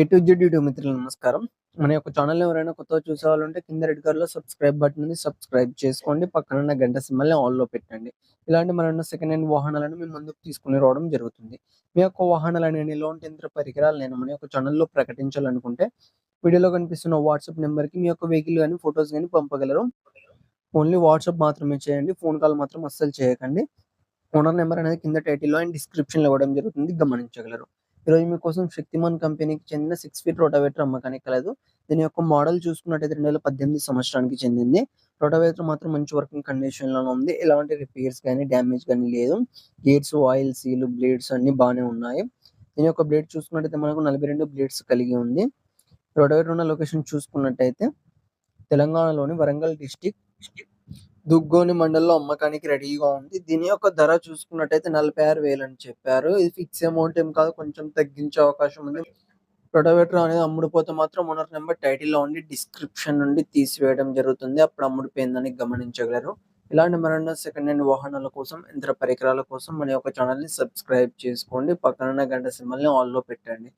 A to Z YouTube మిత్రులు నమస్కారం. మన యొక్క ఛానల్ ఎవరైనా కొత్తగా చూసేవాళ్ళుంటే కింద రెడ్ కలర్లో సబ్స్క్రైబ్ బటన్ ఉంది సబ్స్క్రైబ్ చేసుకోండి. పక్కన ఉన్న గంట సింబల్ని ఆల్లో పెట్టండి. ఇలాంటి మన సెకండ్ హ్యాండ్ వాహనాలను మేము ముందుకు తీసుకుని రావడం జరుగుతుంది. మీ యొక్క వాహనాలను ఎలాంటి యంత్ర పరికరాలు నేను మన యొక్క ఛానల్లో ప్రకటించాలనుకుంటే వీడియోలో కనిపిస్తున్న వాట్సాప్ నెంబర్కి మీ యొక్క వెహికల్ కానీ ఫొటోస్ కానీ పంపగలరు. ఓన్లీ వాట్సాప్ మాత్రమే చేయండి. ఫోన్ కాల్ మాత్రం అస్సలు చేయకండి. ఓనర్ నెంబర్ అనేది కింద టైటిల్లో అండ్ డిస్క్రిప్షన్లో ఇవ్వడం జరుగుతుంది. గమనించగలరు. ఈరోజు మీకోసం శక్తిమాన్ కంపెనీకి చెందిన సిక్స్ ఫీట్ రోటావేటర్ అమ్మకానికి కలదు దీని యొక్క మోడల్ చూసుకున్నట్టయితే రెండు వేల పద్దెనిమిది సంవత్సరానికి చెందింది. రోటావేటర్ మాత్రం మంచి వర్కింగ్ కండిషన్లో ఉంది. ఎలాంటి రిపేర్స్ కానీ డ్యామేజ్ కానీ లేదు. గేట్స్ ఆయిల్ సీలు బ్లేడ్స్ అన్ని బాగానే ఉన్నాయి. దీని యొక్క బ్లేడ్ చూసుకున్నట్టయితే మనకు నలభై రెండు బ్లేడ్స్ కలిగి ఉంది. రోటావేటర్ ఉన్న లొకేషన్ చూసుకున్నట్టయితే తెలంగాణలోని వరంగల్ డిస్టిక్ దుగ్గోని మండలంలో అమ్మకానికి రెడీగా ఉంది. దీని యొక్క ధర చూసుకున్నట్టయితే నలభై ఆరు వేలు అని చెప్పారు. ఇది ఫిక్స్ అమౌంట్ ఏం కాదు కొంచెం తగ్గించే అవకాశం ఉంది. రొటవేటర్ అనేది అమ్ముడుపోతే మాత్రం ఓనర్ నెంబర్ టైటిల్లో ఉండి డిస్క్రిప్షన్ నుండి తీసివేయడం జరుగుతుంది. అప్పుడు అమ్ముడిపోయిందని గమనించగలరు. ఇలాంటి మరన్న సెకండ్ హ్యాండ్ వాహనాల కోసం యంత్ర పరికరాల కోసం మన యొక్క ఛానల్ని సబ్స్క్రైబ్ చేసుకోండి. పక్కన గంట సింబల్ని ఆల్లో లో పెట్టండి.